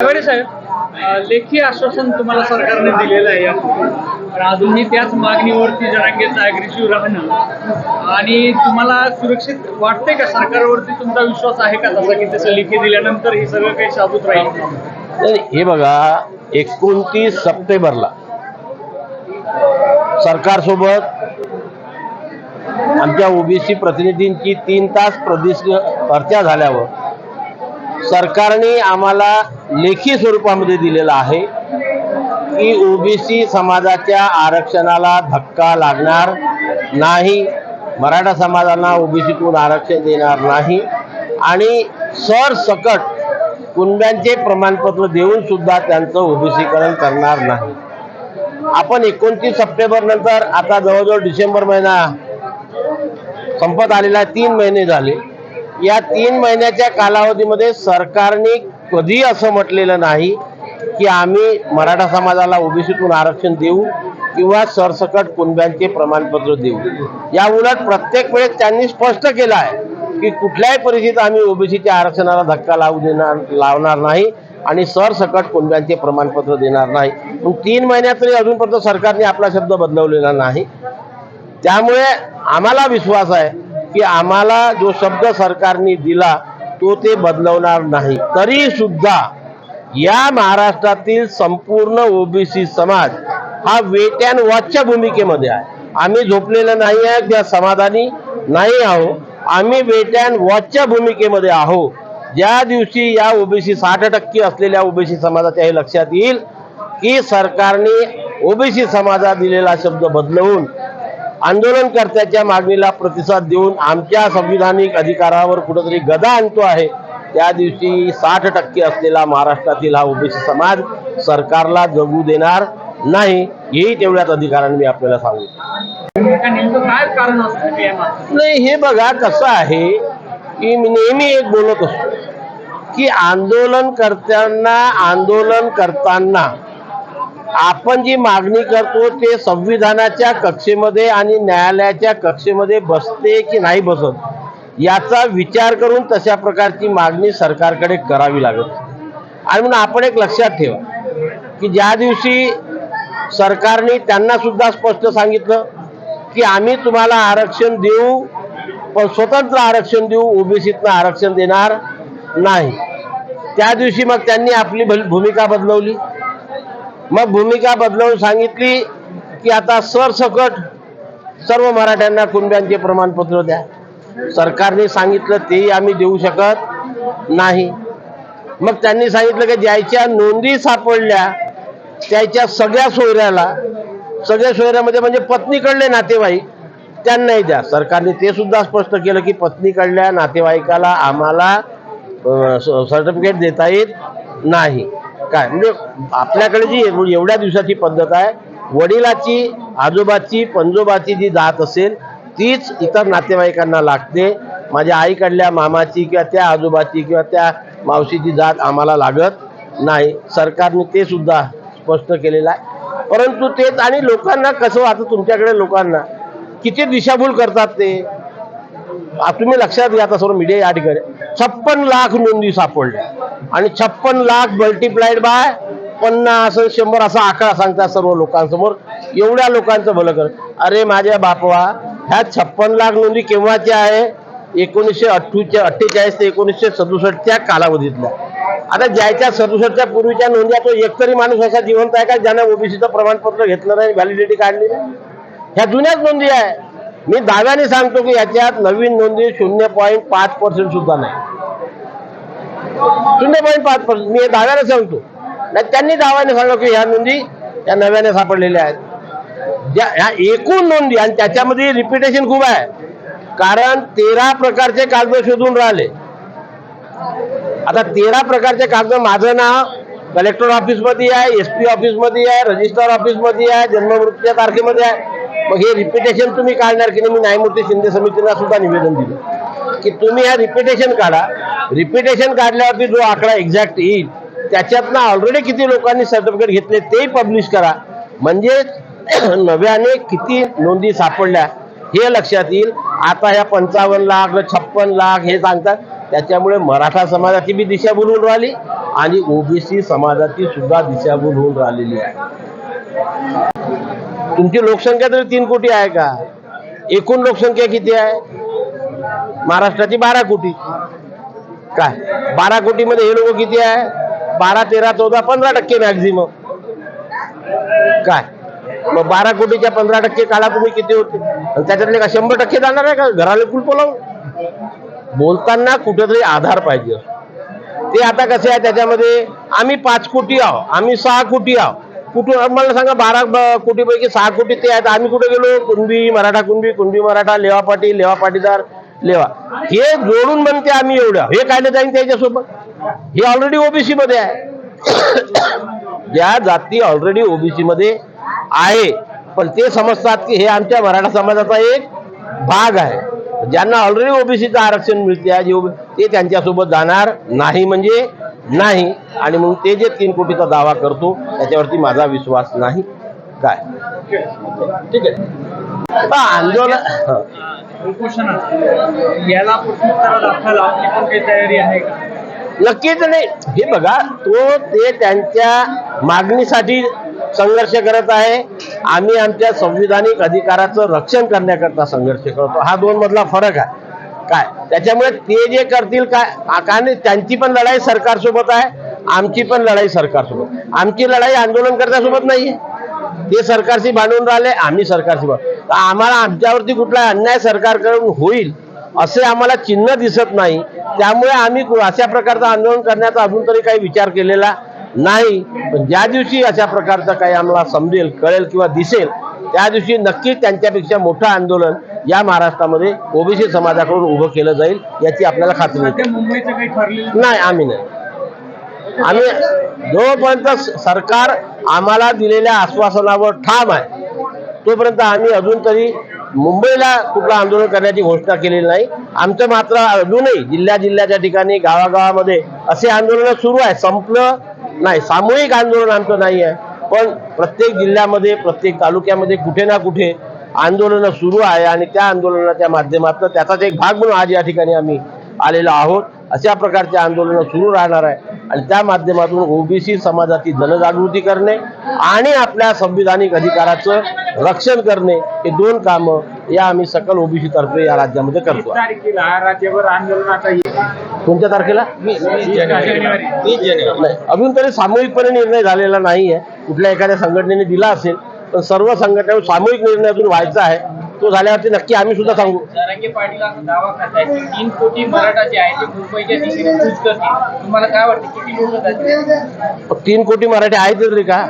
आघाडी साहेब लेखी आश्वासन तुम्हाला सरकारने दिलेलं आहे. पण अजूनही त्याच मागणीवरती जनांगेचं अग्रेसिव्ह राहणं आणि तुम्हाला सुरक्षित वाटतंय का सरकारवरती तुमचा विश्वास आहे का तसा की तसं लेखी दिल्यानंतर हे सगळं काही साबूत राहील? हे बघा एकोणतीस सप्टेंबरला सरकारसोबत आमच्या ओबीसी प्रतिनिधींची तीन तास प्रदेश चर्चा झाल्यावर सरकारने आम्हाला लेखी स्वरूपामध्ये दिलेलं आहे की ओबीसी समाजाच्या आरक्षणाला धक्का लागणार नाही. मराठा समाजाला ओबीसीतून आरक्षण देणार नाही. आणि सरसकट कुणब्यांचे प्रमाणपत्र देऊन सुद्धा त्यांचं ओबीसीकरण करणार नाही. आपण एकोणतीस सप्टेंबर नंतर आता जवळजवळ डिसेंबर महिना संपत आलेला तीन महिने झाले. या तीन महिन्याच्या कालावधीमध्ये सरकारने कधी असं म्हटलेलं नाही की आम्ही मराठा समाजाला ओबीसीतून आरक्षण देऊ किंवा सरसकट कुणब्यांचे प्रमाणपत्र देऊ. या उलट प्रत्येक वेळेस त्यांनी स्पष्ट केलं आहे की कुठल्याही परिस्थितीत आम्ही ओबीसीच्या आरक्षणाला धक्का लावू देणार लावणार नाही आणि सरसकट कुणब्यांचे प्रमाणपत्र देणार नाही. पण तीन महिन्यात तरी अजूनपर्यंत सरकारने आपला शब्द बदलवलेला नाही. त्यामुळे आम्हाला विश्वास आहे की आम्हाला जो शब्द सरकारने दिला तो ते बदलवणार नाही. तरी सुद्धा या महाराष्ट्रातील संपूर्ण ओबीसी समाज हा वेट अँड वॉचच्या भूमिकेमध्ये आहे. आम्ही झोपलेलं नाही आहे त्या समाधानी नाही आहो आम्ही वेट अँड वॉचच्या भूमिकेमध्ये आहो ज्या दिवशी या ओबीसी साठ टक्के असलेल्या ओबीसी समाजाच्या हे लक्षात येईल की सरकारने ओबीसी समाजात दिलेला शब्द बदलवून आंदोलनकर्त्याच्या मागणीला प्रतिसाद देऊन आमच्या संविधानिक अधिकारावर कुठंतरी गदा आणतो आहे त्या दिवशी साठ टक्के असलेला महाराष्ट्रातील हा ओबीसी समाज सरकारला जगू देणार नाही हेही तेवढ्याच अधिकाराने मी आपल्याला सांगू काय नाही हे बघा कसं आहे की मी नेहमी एक बोलत असतो की आंदोलनकर्त्यांना आंदोलन करताना आपण जी मागणी करतो ते संविधानाच्या कक्षेमध्ये आणि न्यायालयाच्या कक्षेमध्ये बसते की नाही बसत याचा विचार करून तशा प्रकारची मागणी सरकारकडे करावी लागत. आणि म्हणून आपण एक लक्षात ठेवा की ज्या दिवशी सरकारने त्यांना सुद्धा स्पष्ट सांगितलं की आम्ही तुम्हाला आरक्षण देऊ पण स्वतंत्र आरक्षण देऊ ओबीसीतनं आरक्षण देणार नाही. त्या दिवशी मग त्यांनी आपली भूमिका बदलवली. मग भूमिका बदलवून सांगितली की आता सरसकट सर्व मराठ्यांना कुणब्यांचे प्रमाणपत्र द्या. सरकारने सांगितलं तेही आम्ही देऊ शकत नाही. मग त्यांनी सांगितलं की ज्याच्या नोंदी सापडल्या त्याच्या सगळ्या सोयऱ्याला सगळ्या सोयऱ्यामध्ये म्हणजे पत्नीकडले नातेवाईक त्यांनाही द्या. सरकारने ते सुद्धा स्पष्ट केलं की पत्नीकडल्या नातेवाईकाला आम्हाला सर्टिफिकेट देता येत नाही. काय? म्हणजे आपल्याकडे जी एव- एवढ्या दिवसाची पद्धत आहे वडिलाची आजोबाची पंजोबाची जी जात असेल तीच इतर नातेवाईकांना लागते. माझ्या आईकडल्या मामाची किंवा त्या आजोबाची किंवा त्या मावशीची जात आम्हाला लागत नाही. सरकारने ते सुद्धा स्पष्ट केलेलं आहे. परंतु तेच आणि लोकांना कसं वाटतं तुमच्याकडे लोकांना? किती दिशाभूल करतात ते? तुम्ही लक्षात घ्या आता सर्व मीडिया या ठिकाणी. छप्पन लाख नोंदी सापडल्या. आणि छप्पन लाख मल्टिप्लाइड बाय पन्नास शंभर असा आकडा सांगतात सर्व लोकांसमोर. एवढ्या लोकांचं भलं कर. अरे माझ्या बापवा ह्या छप्पन लाख नोंदी केव्हाच्या आहे? एकोणीसशे अठ्ठूच्या अठ्ठेचाळीस ते एकोणीसशे सदुसष्टच्या कालावधीतल्या. आता ज्याच्या सदुसष्टच्या पूर्वीच्या नोंदी तो एकतरी माणूस असा जिवंत आहे का ज्यानं ओबीसीचं प्रमाणपत्र घेतलं नाही व्हॅलिडिटी काढली नाही? ह्या जुन्याच नोंदी आहे. मी दाव्याने सांगतो की याच्यात नवीन नोंदी शून्य पॉईंट पाच पर्सेंट सुद्धा नाही. शून्य पॉईंट पाच पर्सेंट मी हे दाव्याने सांगतो. नाही त्यांनी दाव्याने सांगतो की ह्या नोंदी त्या नव्याने सापडलेल्या आहेत. ज्या ह्या एकूण नोंदी आणि त्याच्यामध्ये रिपिटेशन खूप आहे. कारण तेरा प्रकारचे कागद शोधून राहिले. आता तेरा प्रकारचे कागद माझं नाव कलेक्टर ऑफिसमध्ये आहे एस पी ऑफिसमध्ये आहे रजिस्ट्रार ऑफिसमध्ये आहे जन्ममृत्यूच्या तारखेमध्ये आहे. मग हे रिपिटेशन तुम्ही काढणार की नाही? मी न्यायमूर्ती शिंदे समितीला सुद्धा निवेदन दिलं. की तुम्ही हा रिपिटेशन काढा. रिपिटेशन काढल्यावरती जो आकडा एक्झॅक्ट येईल त्याच्यातनं ऑलरेडी किती लोकांनी सर्टिफिकेट घेतले तेही पब्लिश करा. म्हणजे नव्याने किती नोंदी सापडल्या हे लक्षात येईल. आता ह्या पंचावन्न लाख छप्पन लाख हे सांगतात. त्याच्यामुळे मराठा समाजाची बी दिशाभूल होऊन राहिली आणि ओबीसी समाजाची सुद्धा दिशाभूल होऊन राहिलेली आहे. तुमची लोकसंख्या तरी तीन कोटी आहे का? एकूण लोकसंख्या किती आहे? महाराष्ट्राची बारा कोटी. काय? बारा कोटीमध्ये हे लोक किती आहे? बारा तेरा चौदा पंधरा टक्के मॅक्झिमम काय? मग बारा कोटीच्या पंधरा टक्के काढा तुम्ही किती होते? आणि त्याच्यातले का शंभर टक्के जाणार आहे का? घराला कुलप लावून बोलताना कुठेतरी आधार पाहिजे. ते आता कसे आहे? त्याच्यामध्ये आम्ही पाच कोटी आहो आम्ही सहा कोटी आहो कुठून मला सांगा बारा ब- कोटीपैकी सहा कोटी ते आहेत. आम्ही कुठे गेलो? कुणबी मराठा कुणबी कुणबी मराठा लेवा पाटील लेवा पाटीदार लेवा. हे जोडून म्हणते आम्ही एवढं. हे कायले जाईन त्याच्यासोबत? हे ऑलरेडी ओबीसी मध्ये आहे. ज्या जाती ऑलरेडी ओबीसी मध्ये आहे. पण ते समजतात की हे आमच्या मराठा समाजाचा एक भाग आहे. ज्यांना ऑलरेडी ओबीसीचं आरक्षण मिळते आहे, जे ते त्यांच्यासोबत जाणार नाही. म्हणजे नाही. आणि म्हणून ते जे तीन कोटीचा दावा करतो त्याच्यावरती माझा विश्वास नाही. काय? ठीक आहे. आंदोलन याला तयारी आहे का? नक्कीच नाही. हे बघा तो ते त्यांच्या मागणीसाठी संघर्ष करत आहे. आम्ही आमच्या संविधानिक अधिकाराचं रक्षण करण्याकरता संघर्ष करतो. हा दोन मधला फरक आहे. काय? त्याच्यामुळे ते जे करतील काय? कारण त्यांची पण लढाई सरकारसोबत आहे आमची पण लढाई सरकारसोबत. आमची लढाई आंदोलनकर्त्यासोबत नाही ते सरकारशी भांडून राहिले आम्ही सरकारशी तर आम्हाला आमच्यावरती कुठला अन्याय सरकारकडून होईल असे आम्हाला चिन्ह दिसत नाही. त्यामुळे आम्ही अशा प्रकारचं आंदोलन करण्याचा अजून तरी काही विचार केलेला नाही. पण ज्या दिवशी अशा प्रकारचं काही आम्हाला समजेल कळेल किंवा दिसेल त्या दिवशी नक्कीच त्यांच्यापेक्षा मोठं आंदोलन या महाराष्ट्रामध्ये ओबीसी समाजाकडून उभं केलं जाईल याची आपल्याला खात्री नाही आम्ही नाही. आम्ही जोपर्यंत सरकार आम्हाला दिलेल्या आश्वासनावर ठाम आहे तोपर्यंत आम्ही अजून तरी मुंबईला कुठलं आंदोलन करण्याची घोषणा केलेली नाही. आमचं मात्र अजूनही जिल्ह्या जिल्ह्याच्या ठिकाणी गावागावामध्ये असे आंदोलन सुरू आहे. संपलं नाही. सामूहिक आंदोलन आमचं नाही आहे. पण प्रत्येक जिल्ह्यामध्ये प्रत्येक तालुक्यामध्ये कुठे ना कुठे आंदोलनं सुरू आहे आणि त्या आंदोलनाच्या माध्यमातून त्याचाच एक भाग म्हणून आज या ठिकाणी आम्ही आलेलो आहोत. अशा प्रकारचे आंदोलनं सुरू राहणार आहे. आणि त्या माध्यमातून ओबीसी समाजाची जनजागृती करणे आणि आपल्या संविधानिक अधिकाराचं रक्षण करणे हे दोन कामं या आम्ही सकल ओबीसी तर्फे या राज्यामध्ये करतो. राज्यभर कोणत्या तारखेला? अजून तरी सामूहिकपणे निर्णय झालेला नाही आहे कुठल्या एखाद्या संघटनेने दिला असेल सर्व संघटना सामूहिक निर्णय अजून व्हायचा आहे. तो झाल्यावरती नक्की आम्ही सुद्धा सांगू. जरांगे पाटील असा दावा करताय. की तीन कोटी मराठा जे आहे ते मुंबईच्या दिशेने कूच करतील तुम्हाला काय वाटतं किती लोक जातील? तीन कोटी मराठी आहेत तरी का?